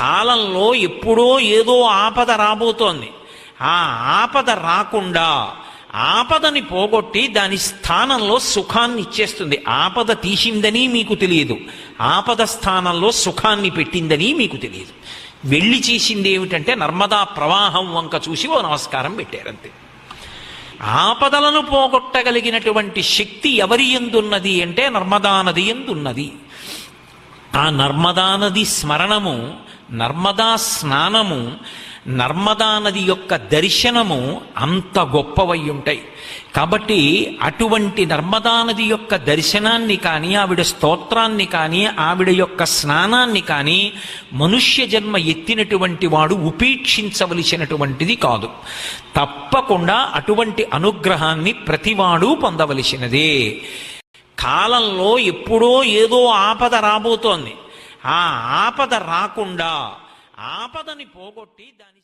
కాలంలో ఎప్పుడో ఏదో ఆపద రాబోతోంది. ఆ ఆపద రాకుండా ఆపదని పోగొట్టి దాని స్థానంలో సుఖాన్ని ఇచ్చేస్తుంది. ఆపద తీసిందని మీకు తెలియదు. ఆపద స్థానంలో సుఖాన్ని పెట్టిందని మీకు తెలియదు. వెళ్ళి చేసింది ఏమిటంటే నర్మదా ప్రవాహం వంక చూసి ఓ నమస్కారం పెట్టారంతే. ఆపదలను పోగొట్టగలిగినటువంటి శక్తి ఎవరి ఎందున్నది అంటే నర్మదా నది ఎందున్నది. ఆ నర్మదా నది స్మరణము నర్మదా స్నానము నర్మదా నది యొక్క దర్శనము అంత గొప్పవై ఉంటాయి. కాబట్టి అటువంటి నర్మదా నది యొక్క దర్శనాన్ని కానీ ఆవిడ స్తోత్రాన్ని కానీ ఆవిడ యొక్క స్నానాన్ని కానీ మనుష్య జన్మ ఎత్తినటువంటి వాడు ఉపేక్షించవలసినటువంటిది కాదు. తప్పకుండా అటువంటి అనుగ్రహాన్ని ప్రతివాడు పొందవలసినదే. కాలంలో ఎప్పుడో ఏదో ఆపద రాబోతోంది. ఆ ఆపద రాకుండా ఆపదని పోగొట్టి దాని